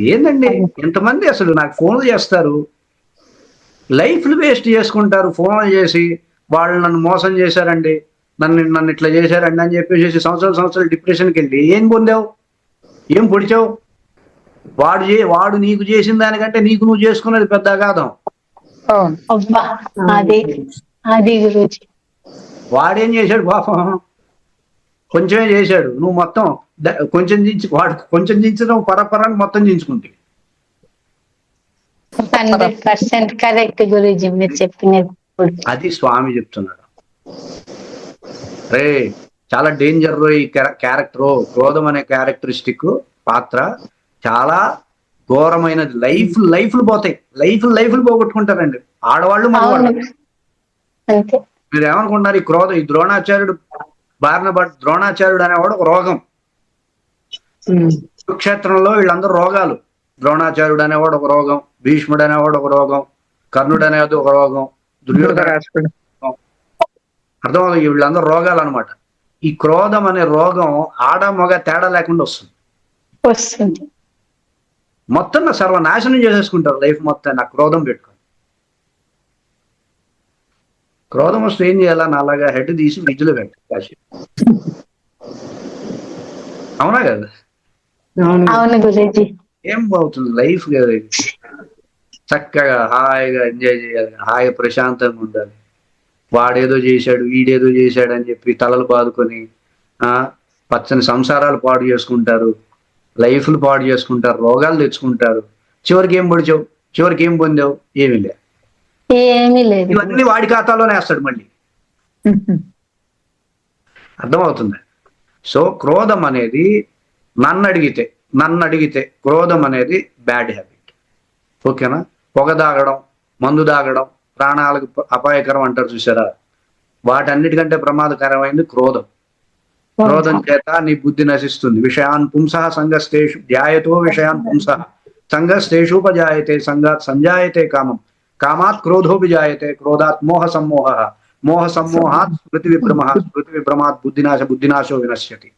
ఏందండి? ఎంతమంది అసలు నాకు ఫోన్లు చేస్తారు. లైఫ్లు వేస్ట్ చేసుకుంటారు ఫోన్లు చేసి. వాళ్ళు నన్ను మోసం చేశారండి. నన్ను నన్ను ఇట్లా చేశారండి అని చెప్పేసి సంవత్సరాలు సంవత్సరాలు డిప్రెషన్కి వెళ్ళి ఏం పొందావు? ఏం పొడిచావు? వాడు చే వాడు నీకు చేసిన దానికంటే నీకు నువ్వు చేసుకున్నది పెద్ద అగాధం. వాడేం చేశాడు పాపం? కొంచెమే చేశాడు. నువ్వు మొత్తం కొంచెం దించి వాడు కొంచెం దించడం పరపరాన్ని మొత్తం దించుకుంటుంది హండ్రెడ్ పర్సెంట్ కరెక్ట్ గురుజీ మీరు చెప్పినది ఇప్పుడు. అది స్వామి చెప్తున్నాడు. రే చాలా డేంజర్ ఈ క్యారెక్టర్. క్రోధం అనే క్యారెక్టరిస్టిక్ పాత్ర చాలా ఘోరమైనది. లైఫ్ లైఫ్లు పోతాయి. లైఫ్ లైఫ్లు పోగొట్టుకుంటారండి. ఆడవాళ్ళు మగవాళ్ళు. మీరు ఏమనుకుంటున్నారు ఈ క్రోధం? ఈ ద్రోణాచార్యుడు బారిన పడ్ ద్రోణాచార్యుడు అనేవాడు ఒక రోగం. కురుక్షేత్రంలో వీళ్ళందరూ రోగాలు. ద్రోణాచార్యుడు అనేవాడు ఒక రోగం భీష్ముడు అనేవాడు ఒక రోగం కర్ణుడు అనేది ఒక రోగం దుర్యోధన. అర్థమవుతుంది? వీళ్ళందరూ రోగాలు అనమాట ఈ క్రోధం అనే రోగం ఆడ మగ తేడా లేకుండా వస్తుంది. వస్తుంది. మొత్తం సర్వనాశనం చేసేసుకుంటారు లైఫ్ మొత్తం నా క్రోధం పెట్టుకొని. క్రోధం వస్తే ఏం చేయాలా? నా అలాగా హెడ్ తీసి విజులు పెట్టి కాసేపు అవునా కదా? అవును. అవును గురుజీ. ఏం బాగుతుంది లైఫ్ కదా? చక్కగా హాయిగా ఎంజాయ్ చేయాలి హాయిగా ప్రశాంతంగా ఉండాలి. వాడేదో చేశాడు వీడేదో చేశాడు అని చెప్పి తలలు బాదుకొని ఆ పచ్చని సంసారాలు పాడు చేసుకుంటారు. లైఫ్లు పాడు చేసుకుంటారు రోగాలు తెచ్చుకుంటారు. చివరికి ఏం పొడిచావు? చివరికి ఏం పొందావు? ఏమీ లేదు. ఏమీ లేదు. ఇవన్నీ వాడి ఖాతాలోనే వేస్తాడు మళ్ళీ. అర్థమవుతుంది? సో క్రోధం అనేది నన్ను అడిగితే నన్ను అడిగితే క్రోధం అనేది బ్యాడ్ హ్యాబిట్ ఓకేనా? పొగ దాగడం మందు దాగడం ప్రాణాలకు అపాయకరం అంటారు చూసారా? వాటన్నిటికంటే ప్రమాదకరమైనది క్రోధం. క్రోధం చేత నీ బుద్ధి నశిస్తుంది. విషయాన్ పుంస సంగస్తేషు ధ్యాయతో విషయాన్ పుంస. సంగస్తేషుపజాయతే సంగాత్ సంజాయతే కామం. कामात क्रोधो विजायते क्रोधात् मोह सम्मोहः। मोह सम्मोहात् स्मृति विभ्रमः स्मृति विभ्रमात् बुद्धिनाश बुद्धिनाशो विनश्यति।